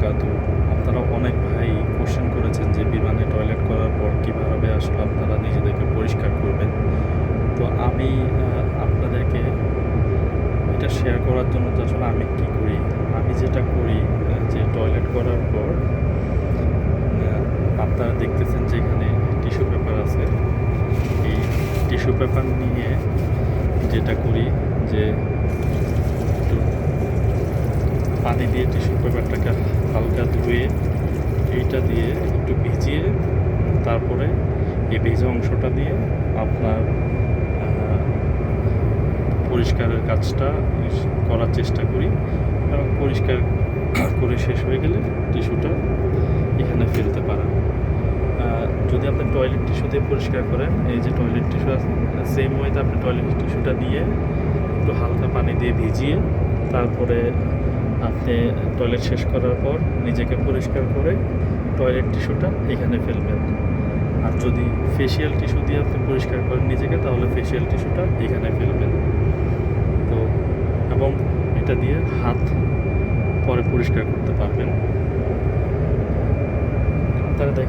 বারাকাতু আপনারা অনেক ভাই কোশ্চেন করেছেন যে বিমানে টয়লেট করার পর কীভাবে আসলে আপনারা নিজেদেরকে পরিষ্কার করবেন। তো আমি আপনাদেরকে এটা শেয়ার করার জন্য তো আসলে আমি কী করি? আমি যেটা করি যে টয়লেট করার পর আপনারা দেখতেছেন যে এখানে টিস্যু পেপার আছে। এই টিস্যু পেপার নিয়ে যেটা করি যে পানি দিয়ে টিস্যু পেপারটাকে ধুয়ে এইটা দিয়ে একটু ভিজিয়ে তারপরে এই ভেজা অংশটা দিয়ে আপনার পরিষ্কারের কাজটা করার চেষ্টা করি এবং পরিষ্কার করে শেষ হয়ে গেলে টিস্যুটা এখানে ফেলতে পারেন। যদি আপনি টয়লেট টিস্যু দিয়ে পরিষ্কার করেন, এই যে টয়লেট টিস্যু আছে সেম ওয়েতে আপনি টয়লেট টিস্যুটা দিয়ে একটু হালকা পানি দিয়ে ভিজিয়ে তারপরে আপনি টয়লেট শেষ করার পর নিজেকে পরিষ্কার করে টয়লেট টিস্যুটা এখানে ফেলবেন। আর যদি ফেসিয়াল টিস্যু দিয়ে আপনি পরিষ্কার করেন নিজেকে, তাহলে ফেসিয়াল টিস্যুটা এখানে ফেলবেন। তো, এবং এটা দিয়ে হাত পরে পরিষ্কার করতে পারবেন। তারা দেখেন